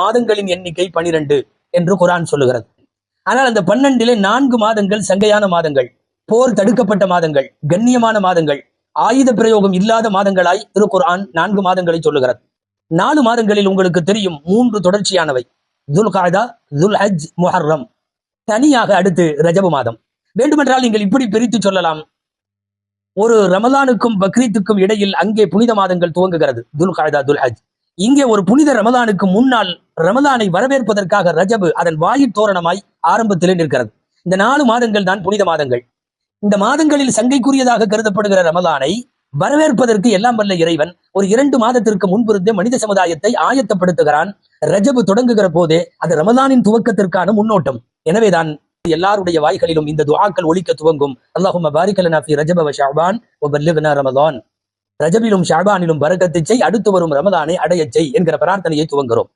மாதங்களின் எண்ணிக்கை பனிரெண்டு என்று குரான் சொல்லுகிறது. ஆனால் அந்த பன்னெண்டிலே நான்கு மாதங்கள் சங்கையான மாதங்கள் போர் தடுக்கப்பட்ட மாதங்கள் கண்ணியமான மாதங்கள் ஆயுத பிரயோகம் இல்லாத மாதங்களாய் திரு குரான் நான்கு மாதங்களை சொல்லுகிறது. நாலு மாதங்களில் உங்களுக்கு தெரியும் மூன்று தொடர்ச்சியானவை. துல் காதா துல் ஹஜ் முஹர்ரம். தனியாக அடுத்து ரஜபு மாதம். வேண்டுமென்றால் நீங்கள் இப்படி பிரித்து சொல்லலாம். ஒரு ரமலானுக்கும் பக்ரீத்துக்கும் இடையில் அங்கே புனித மாதங்கள் துவங்குகிறது. துல் காதா துல் ஹஜ். இங்கே ஒரு புனித ரமதானுக்கு முன்னால் ரமதானை வரவேற்பதற்காக ரஜபு அதன் வாயிற் தோரணமாய் ஆரம்பத்திலே நிற்கிறது. இந்த நாலு மாதங்கள் தான் புனித மாதங்கள். இந்த மாதங்களில் சங்கைக்குரியதாக கருதப்படுகிற ரமதானை வரவேற்பதற்கு எல்லாம் வல்ல இறைவன் ஒரு இரண்டு மாதத்திற்கு முன்பிருந்தே மனித சமுதாயத்தை ஆயத்தப்படுத்துகிறான். ரஜபு தொடங்குகிற போதே அது ரமதானின் துவக்கத்திற்கான முன்னோட்டம். எனவேதான் எல்லாருடைய வாய்களிலும் இந்த துவாக்கள் ஒழிக்க துவங்கும். அல்லாஹும் பாரிகலனா ஃபி ரஜப ரஜபிலும் ஷாபானிலும் பரக்கத்தை செய் அடுத்து வரும் ரமதானை அடையச் செய் என்கிற பிரார்த்தனையை துவங்குகிறோம்.